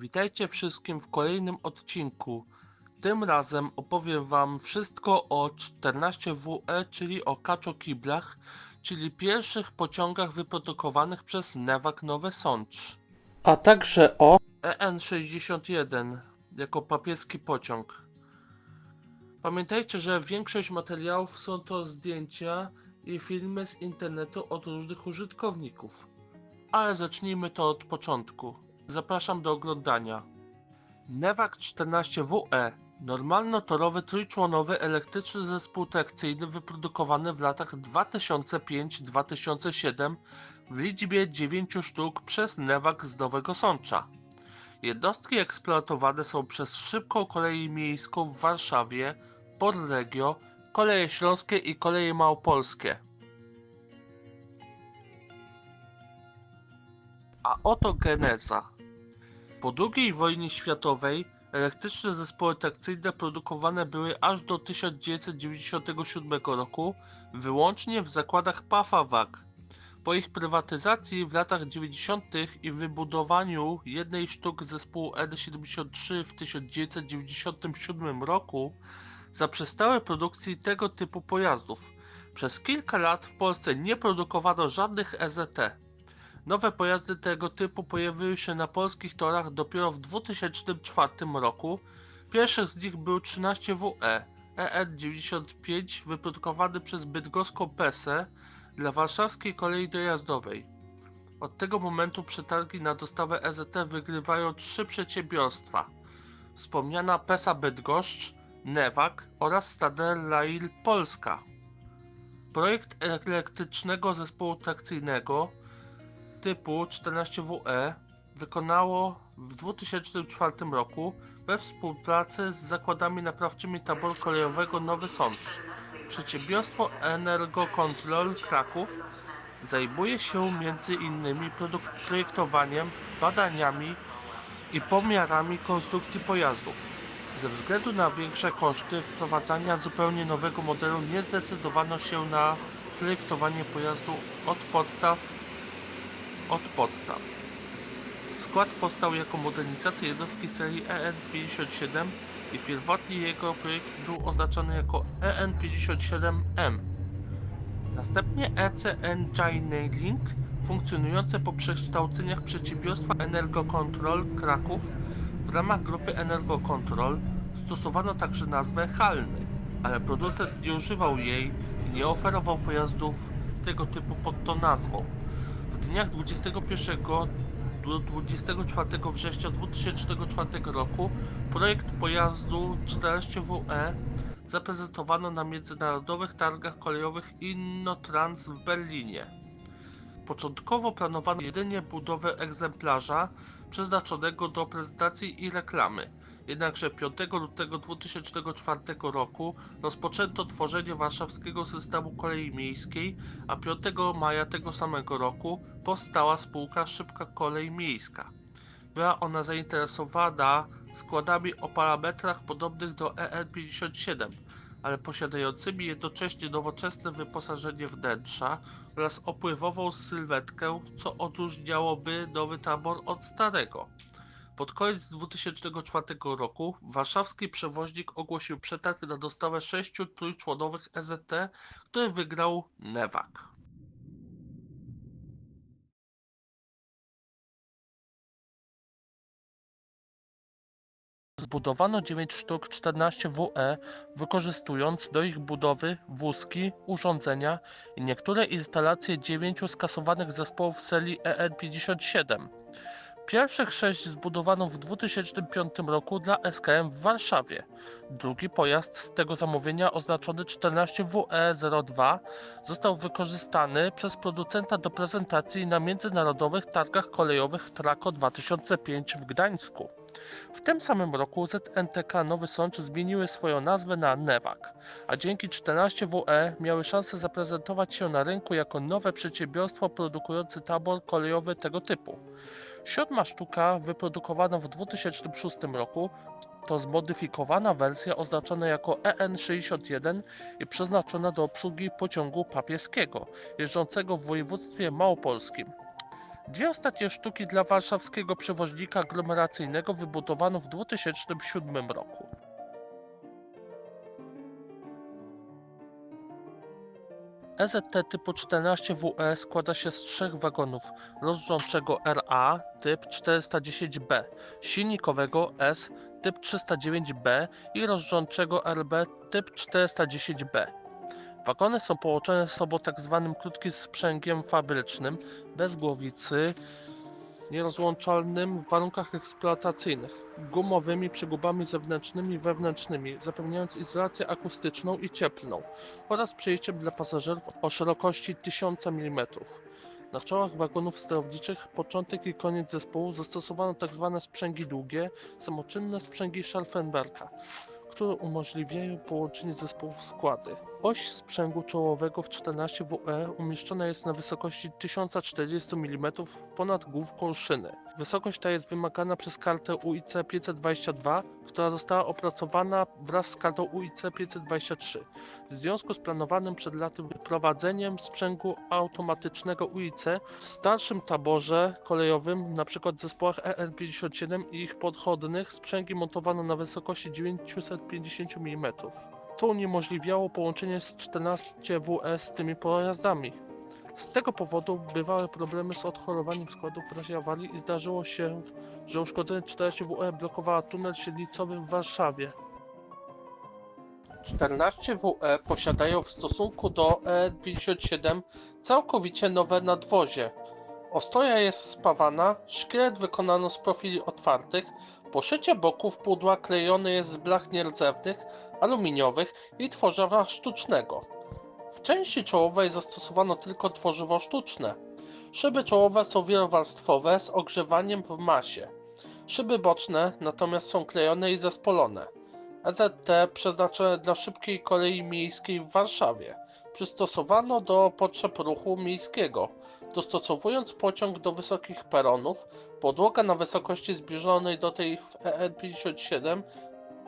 Witajcie wszystkim w kolejnym odcinku. Tym razem opowiem Wam wszystko o 14WE, czyli o Kaczo Kiblach, czyli pierwszych pociągach wyprodukowanych przez Newak Nowe Sącz. A także o EN61 jako papieski pociąg. Pamiętajcie, że większość materiałów są to zdjęcia i filmy z internetu od różnych użytkowników. Ale zacznijmy to od początku. Zapraszam do oglądania. Newak 14WE Normalno-torowy trójczłonowy elektryczny zespół trakcyjny wyprodukowany w latach 2005-2007 w liczbie 9 sztuk przez Newak z Nowego Sącza. Jednostki eksploatowane są przez Szybką Kolej Miejską w Warszawie, Porregio, Koleje Śląskie i Koleje Małopolskie. A oto geneza. Po II wojnie światowej elektryczne zespoły trakcyjne produkowane były aż do 1997 roku wyłącznie w zakładach Pafawag. Po ich prywatyzacji w latach 90. i wybudowaniu jednej sztuk zespołu N73 w 1997 roku zaprzestały produkcji tego typu pojazdów. Przez kilka lat w Polsce nie produkowano żadnych EZT. Nowe pojazdy tego typu pojawiły się na polskich torach dopiero w 2004 roku. Pierwszy z nich był 13WE EN95 wyprodukowany przez bydgoską PESę dla warszawskiej kolei dojazdowej. Od tego momentu przetargi na dostawę EZT wygrywają trzy przedsiębiorstwa. Wspomniana PESA Bydgoszcz, Newak oraz Stadler Rail Polska. Projekt elektrycznego zespołu trakcyjnego typu 14WE wykonało w 2004 roku we współpracy z zakładami naprawczymi taboru kolejowego Nowy Sącz. Przedsiębiorstwo Energokontrol Kraków zajmuje się m.in. produk- projektowaniem, badaniami i pomiarami konstrukcji pojazdów. Ze względu na większe koszty wprowadzania zupełnie nowego modelu nie zdecydowano się na projektowanie pojazdu od podstaw od podstaw. Skład powstał jako modernizacja jednostki serii EN57 i pierwotnie jego projekt był oznaczony jako EN57M. Następnie EC Engineering, funkcjonujące po przekształceniach przedsiębiorstwa Energocontrol Kraków w ramach grupy Energocontrol, stosowano także nazwę Halny, ale producent nie używał jej i nie oferował pojazdów tego typu pod tą nazwą. W dniach 21 do 24 września 2004 roku projekt pojazdu 14WE zaprezentowano na międzynarodowych targach kolejowych Innotrans w Berlinie. Początkowo planowano jedynie budowę egzemplarza przeznaczonego do prezentacji i reklamy. Jednakże 5 lutego 2004 roku rozpoczęto tworzenie warszawskiego systemu kolei miejskiej, a 5 maja tego samego roku powstała spółka Szybka Kolej Miejska. Była ona zainteresowana składami o parametrach podobnych do EN57, ale posiadającymi jednocześnie nowoczesne wyposażenie wnętrza oraz opływową sylwetkę, co odróżniałoby nowy tabor od starego. Pod koniec 2004 roku warszawski przewoźnik ogłosił przetarg na dostawę sześciu trójczłonowych EZT, który wygrał Newak. Zbudowano 9 sztuk 14WE, wykorzystując do ich budowy wózki, urządzenia i niektóre instalacje dziewięciu skasowanych zespołów serii EN57. Pierwszych sześć zbudowano w 2005 roku dla SKM w Warszawie. Drugi pojazd z tego zamówienia oznaczony 14WE02 został wykorzystany przez producenta do prezentacji na międzynarodowych targach kolejowych Trako 2005 w Gdańsku. W tym samym roku ZNTK Nowy Sącz zmieniły swoją nazwę na Newak, a dzięki 14WE miały szansę zaprezentować się na rynku jako nowe przedsiębiorstwo produkujące tabor kolejowy tego typu. Siódma sztuka, wyprodukowana w 2006 roku, to zmodyfikowana wersja oznaczona jako EN61 i przeznaczona do obsługi pociągu papieskiego jeżdżącego w województwie małopolskim. Dwie ostatnie sztuki dla warszawskiego przewoźnika aglomeracyjnego wybudowano w 2007 roku. EZT typu 14WE składa się z trzech wagonów rozrządczego RA typ 410B, silnikowego S typ 309B i rozrządczego RB typ 410B. Wagony są połączone ze sobą tak zwanym krótkim sprzęgiem fabrycznym, bez głowicy, nierozłączalnym w warunkach eksploatacyjnych, gumowymi przegubami zewnętrznymi i wewnętrznymi, zapewniając izolację akustyczną i cieplną oraz przejściem dla pasażerów o szerokości 1000 mm. Na czołach wagonów sterowniczych początek i koniec zespołu zastosowano tzw. sprzęgi długie, samoczynne sprzęgi Scharfenberga, które umożliwiają połączenie zespołów w składy. Oś sprzęgu czołowego w 14WE umieszczona jest na wysokości 1040 mm ponad główką szyny. Wysokość ta jest wymagana przez kartę UIC 522, która została opracowana wraz z kartą UIC 523. W związku z planowanym przed laty wprowadzeniem sprzęgu automatycznego UIC w starszym taborze kolejowym, np. w zespołach ER57 i ich podchodnych, sprzęgi montowano na wysokości 950 mm co uniemożliwiało połączenie z 14WS z tymi pojazdami. Z tego powodu bywały problemy z odchorowaniem składów w razie awarii i zdarzyło się, że uszkodzenie 14WE blokowała tunel siedlicowy w Warszawie. 14WE posiadają w stosunku do E57 całkowicie nowe nadwozie. Ostoja jest spawana, szkielet wykonano z profili otwartych, poszycie boków pudła klejone jest z blach nierdzewnych, aluminiowych i tworzywa sztucznego. W części czołowej zastosowano tylko tworzywo sztuczne. Szyby czołowe są wielowarstwowe z ogrzewaniem w masie. Szyby boczne natomiast są klejone i zespolone. EZT przeznaczone dla szybkiej kolei miejskiej w Warszawie. Przystosowano do potrzeb ruchu miejskiego, dostosowując pociąg do wysokich peronów. Podłoga na wysokości zbliżonej do tej w EN57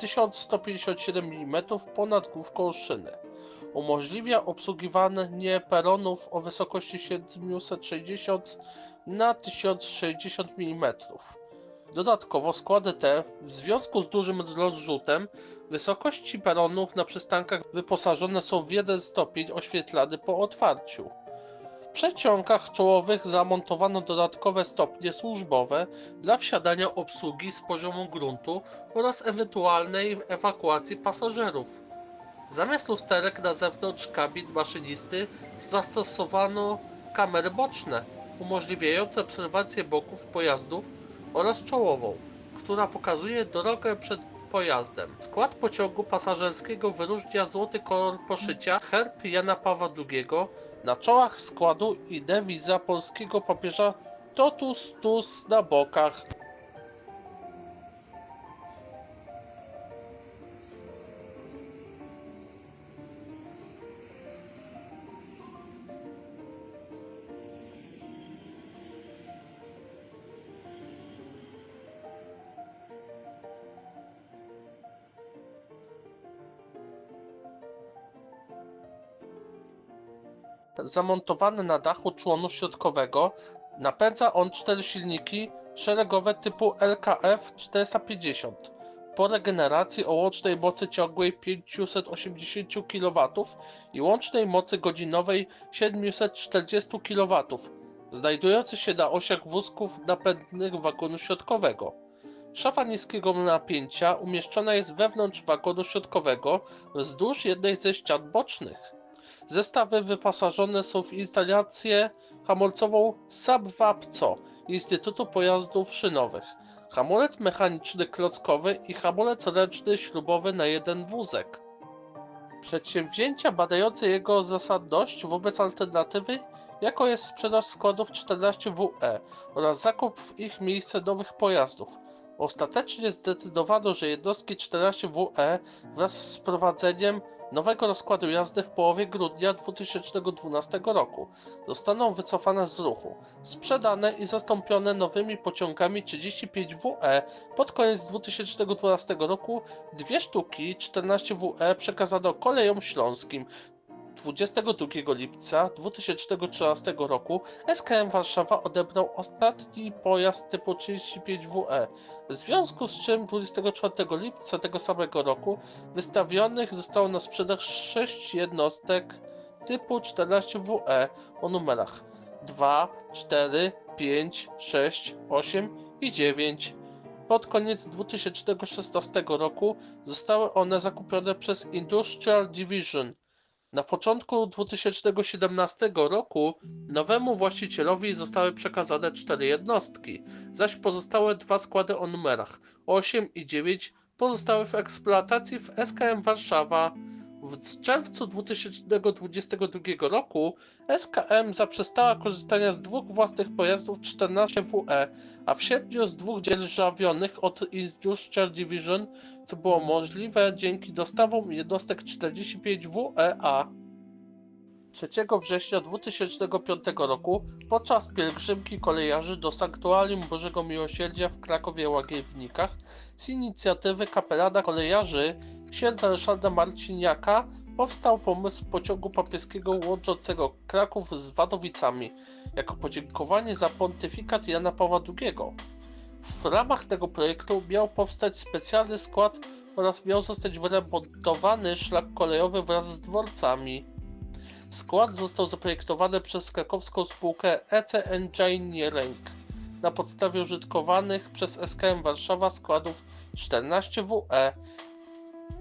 1157 mm ponad główką szyny. Umożliwia obsługiwanie peronów o wysokości 760 na 1060 mm. Dodatkowo składy te, w związku z dużym rozrzutem, wysokości peronów na przystankach wyposażone są w jeden stopień oświetlany po otwarciu. Przeciągach czołowych zamontowano dodatkowe stopnie służbowe dla wsiadania obsługi z poziomu gruntu oraz ewentualnej ewakuacji pasażerów. Zamiast lusterek na zewnątrz kabin maszynisty zastosowano kamery boczne, umożliwiające obserwację boków pojazdów oraz czołową, która pokazuje drogę przed pojazdem. Skład pociągu pasażerskiego wyróżnia złoty kolor poszycia, herb Jana Pawła II na czołach składu i dewiza polskiego papieża Totus Tus na bokach. Zamontowany na dachu członu środkowego. Napędza on cztery silniki szeregowe typu LKF 450 po regeneracji o łącznej mocy ciągłej 580 kW i łącznej mocy godzinowej 740 kW, znajdujący się na osiach wózków napędnych wagonu środkowego. Szafa niskiego napięcia umieszczona jest wewnątrz wagonu środkowego wzdłuż jednej ze ścian bocznych. Zestawy wyposażone są w instalację hamulcową Subwapco Instytutu Pojazdów Szynowych, hamulec mechaniczny klockowy i hamulec ręczny śrubowy na jeden wózek. Przedsięwzięcia badające jego zasadność wobec alternatywy, jaką jest sprzedaż składów 14WE oraz zakup w ich miejsce nowych pojazdów. Ostatecznie zdecydowano, że jednostki 14WE wraz z wprowadzeniem nowego rozkładu jazdy w połowie grudnia 2012 roku zostaną wycofane z ruchu, sprzedane i zastąpione nowymi pociągami 35WE. Pod koniec 2012 roku dwie sztuki 14WE przekazano kolejom śląskim. 22 lipca 2013 roku SKM Warszawa odebrał ostatni pojazd typu 35WE, w związku z czym 24 lipca tego samego roku wystawionych zostało na sprzedaż 6 jednostek typu 14WE o numerach 2, 4, 5, 6, 8 i 9. Pod koniec 2016 roku zostały one zakupione przez Industrial Division. Na początku 2017 roku nowemu właścicielowi zostały przekazane cztery jednostki, zaś pozostałe dwa składy o numerach 8 i 9 pozostały w eksploatacji w SKM Warszawa. W czerwcu 2022 roku SKM zaprzestała korzystania z dwóch własnych pojazdów 14WE, a w sierpniu z dwóch dzierżawionych od Industrial Division, co było możliwe dzięki dostawom jednostek 45WEA. 3 września 2005 roku podczas pielgrzymki kolejarzy do Sanktuarium Bożego Miłosierdzia w Krakowie Łagiewnikach z inicjatywy kapelana kolejarzy księdza Ryszarda Marciniaka powstał pomysł pociągu papieskiego łączącego Kraków z Wadowicami jako podziękowanie za pontyfikat Jana Pawła II. W ramach tego projektu miał powstać specjalny skład oraz miał zostać wyremontowany szlak kolejowy wraz z dworcami. Skład został zaprojektowany przez krakowską spółkę EC Engineering na podstawie użytkowanych przez SKM Warszawa składów 14WE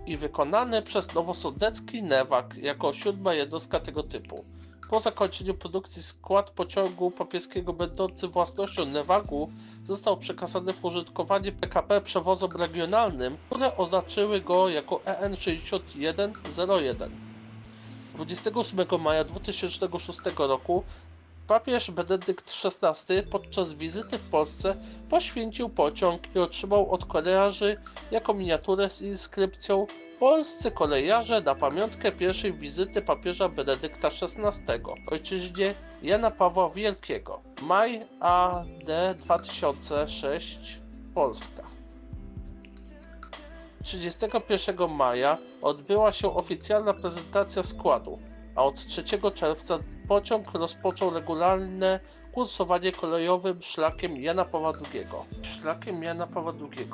i wykonany przez nowosądecki Newak jako siódma jednostka tego typu. Po zakończeniu produkcji skład pociągu papieskiego będący własnością Newagu został przekazany w użytkowanie PKP przewozom regionalnym, które oznaczyły go jako E EN6101. 28 maja 2006 roku papież Benedykt XVI podczas wizyty w Polsce poświęcił pociąg i otrzymał od kolejarzy jako miniaturę z inskrypcją Polscy kolejarze na pamiątkę pierwszej wizyty papieża Benedykta XVI ojczyźnie Jana Pawła Wielkiego. Maj AD 2006 Polska. 31 maja odbyła się oficjalna prezentacja składu, a od 3 czerwca pociąg rozpoczął regularne kursowanie kolejowym szlakiem Jana Pawła II. Szlakiem Jana Pawła II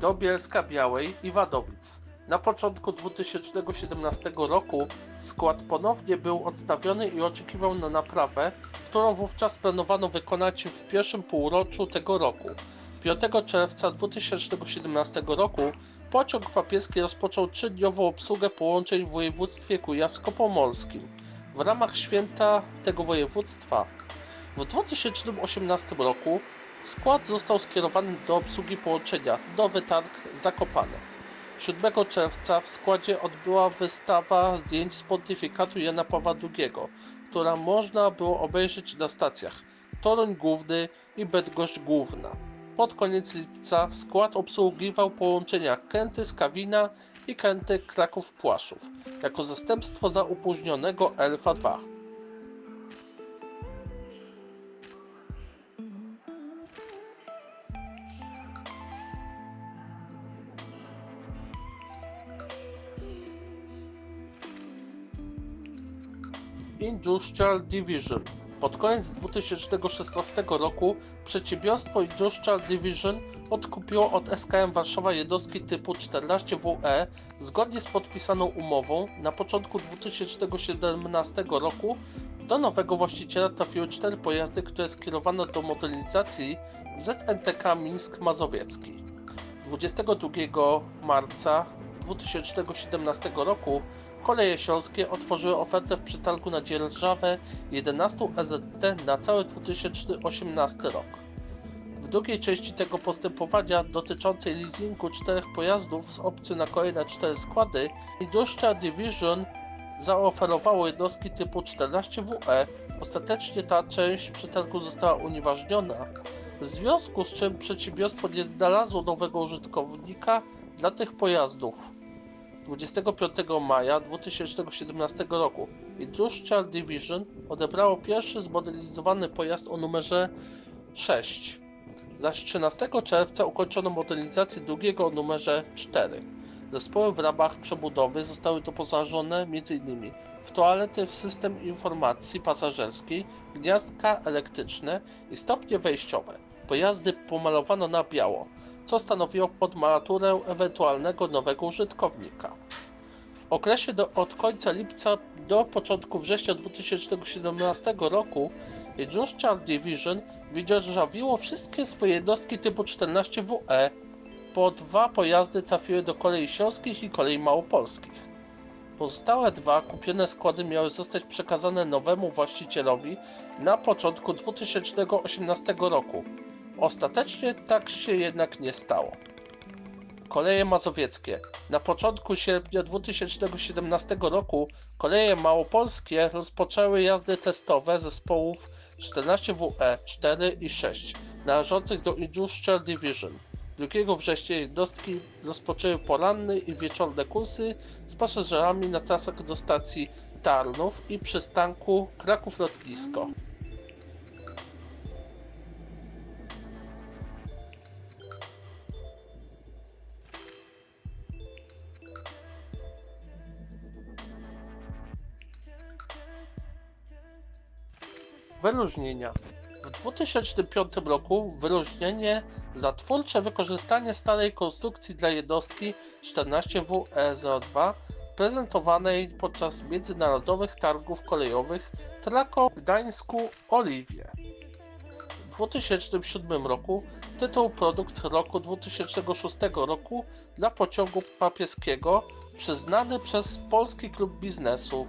do Bielska Białej i Wadowic. Na początku 2017 roku skład ponownie był odstawiony i oczekiwał na naprawę, którą wówczas planowano wykonać w pierwszym półroczu tego roku. 5 czerwca 2017 roku pociąg papieski rozpoczął trzydniową obsługę połączeń w województwie kujawsko-pomorskim. W ramach święta tego województwa w 2018 roku skład został skierowany do obsługi połączenia Nowy Targ Zakopane. 7 czerwca w składzie odbyła wystawa zdjęć z pontyfikatu Jana Pawła II, która można było obejrzeć na stacjach Toruń Główny i Bydgoszcz Główna. Pod koniec lipca skład obsługiwał połączenia Kęty Skawina i Kęty Kraków Płaszów jako zastępstwo za opóźnionego Elfa 2. Industrial Division. Pod koniec 2016 roku przedsiębiorstwo Industrial Division odkupiło od SKM Warszawa jednostki typu 14WE zgodnie z podpisaną umową. Na początku 2017 roku do nowego właściciela trafiły cztery pojazdy, które skierowano do modernizacji ZNTK Mińsk Mazowiecki. 22 marca 2017 roku Koleje Śląskie otworzyły ofertę w przetargu na dzierżawę 11 EZT na cały 2018 rok. W drugiej części tego postępowania dotyczącej leasingu czterech pojazdów z opcją na kolejne cztery składy, Industrial Division zaoferowało jednostki typu 14WE. Ostatecznie ta część przetargu została unieważniona, w związku z czym przedsiębiorstwo nie znalazło nowego użytkownika dla tych pojazdów. 25 maja 2017 roku Industrial Division odebrało pierwszy zmodernizowany pojazd o numerze 6, zaś 13 czerwca ukończono modernizację drugiego o numerze 4. Zespoły w ramach przebudowy zostały doposażone m.in. w toalety, w system informacji pasażerskiej, gniazdka elektryczne i stopnie wejściowe. Pojazdy pomalowano na biało, co stanowiło podmaturę ewentualnego nowego użytkownika. W okresie do, od końca lipca do początku września 2017 roku Industrial Division wydzierżawiło wszystkie swoje jednostki typu 14WE. Po dwa pojazdy trafiły do kolei śląskich i kolei małopolskich. Pozostałe dwa kupione składy miały zostać przekazane nowemu właścicielowi na początku 2018 roku. Ostatecznie tak się jednak nie stało. Koleje mazowieckie. Na początku sierpnia 2017 roku koleje małopolskie rozpoczęły jazdy testowe zespołów 14WE 4 i 6 należących do Industrial Division. 2 września jednostki rozpoczęły poranne i wieczorne kursy z pasażerami na trasach do stacji Tarnów i przystanku Kraków Lotnisko. Wyróżnienia. W 2005 roku wyróżnienie za twórcze wykorzystanie starej konstrukcji dla jednostki 14WE02 prezentowanej podczas międzynarodowych targów kolejowych Trako w Gdańsku Oliwie. W 2007 roku tytuł Produkt Roku 2006 roku dla pociągu papieskiego przyznany przez Polski Klub Biznesu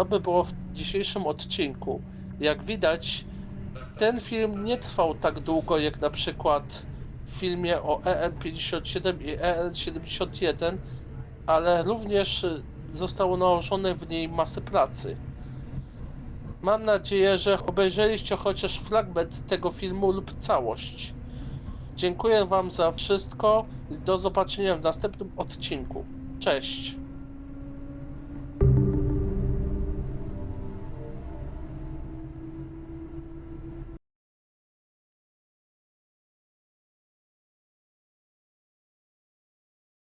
to by było w dzisiejszym odcinku. Jak widać, ten film nie trwał tak długo jak na przykład w filmie o EN57 i EN71, ale również zostało nałożone w niej masy pracy. Mam nadzieję, że obejrzeliście chociaż fragment tego filmu lub całość. Dziękuję Wam za wszystko i do zobaczenia w następnym odcinku. Cześć!